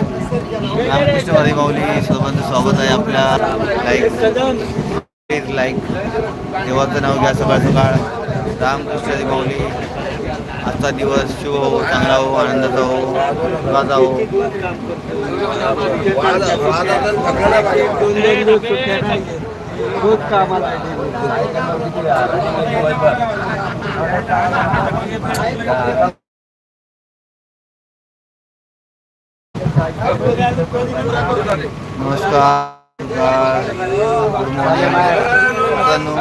रामकृष्ण हरी माऊली सर्वांचं स्वागत आहे आपल्या लाईक लाईक देवाचं नाव घ्या सकाळ सकाळ रामकृष्ण हरी माऊली आजचा दिवस शुभ हो चांगला हो आनंदाचा हो माझा हो. खूप कामाला नमस्कार. गुड मॉर्निंग मित्रांनो